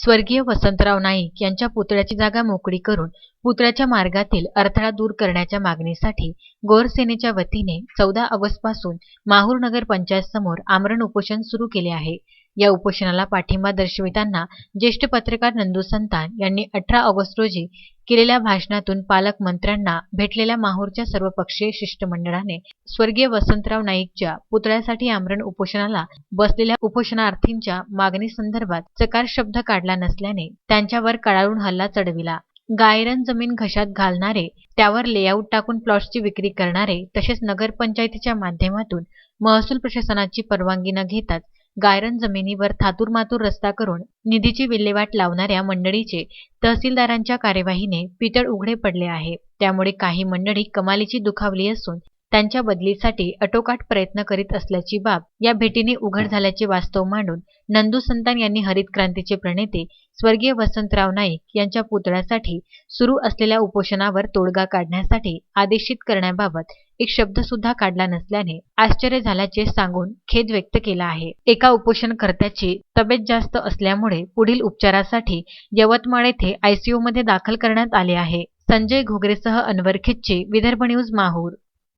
स्वर्गीय वसंतराव नाईक यांच्या पुतळ्याची जागा मोकळी करून पुतळ्याच्या मार्गातील अडथळा दूर करण्याच्या मागणीसाठी गोरसेनेच्या वतीने चौदा ऑगस्टपासून माहूर नगर पंचायत समोर आमरण उपोषण सुरू केले आहे. या उपोषणाला पाठिंबा दर्शविताना ज्येष्ठ पत्रकार नंदू संतान यांनी अठरा ऑगस्ट रोजी केलेल्या भाषणातून पालकमंत्र्यांना भेटलेल्या माहूरच्या सर्वपक्षीय शिष्टमंडळाने स्वर्गीय वसंतराव नाईकच्या पुतळ्यासाठी आमरण उपोषणाला बसलेल्या उपोषणार्थींच्या मागणीसंदर्भात चकार शब्द काढला नसल्याने त्यांच्यावर कडाळून हल्ला चढविला. गायरन जमीन घशात घालणारे त्यावर लेआउट टाकून प्लॉट्सची विक्री करणारे तसेच नगरपंचायतीच्या माध्यमातून महसूल प्रशासनाची परवानगी न घेताच गायरन जमिनीवर थातुरमातूर रस्ता करून निधीची विल्हेवाट लावणाऱ्या मंडळीचे तहसीलदारांच्या कार्यवाहीने पितळ उघडे पडले आहे. त्यामुळे काही मंडळी कमालीची दुखावली असून त्यांच्या बदलीसाठी अटोकाट प्रयत्न करीत असल्याची बाब या भेटीने उघड झाल्याचे वास्तव मांडून नंदू संतान यांनी हरित क्रांतीचे प्रणेते स्वर्गीय वसंतराव नाईक यांच्या पुतळ्यासाठी सुरू असलेल्या उपोषणावर तोडगा काढण्यासाठी आदेशित करण्याबाबत एक शब्द सुद्धा काढला नसल्याने आश्चर्य झाल्याचे सांगून खेद व्यक्त केला आहे. एका उपोषणकर्त्याची तब्येत जास्त असल्यामुळे पुढील उपचारासाठी यवतमाळ येथे आयसीयूमध्ये दाखल करण्यात आले आहे. संजय घोगरेसह अनवर खिच्ची विदर्भ न्यूज माहूर.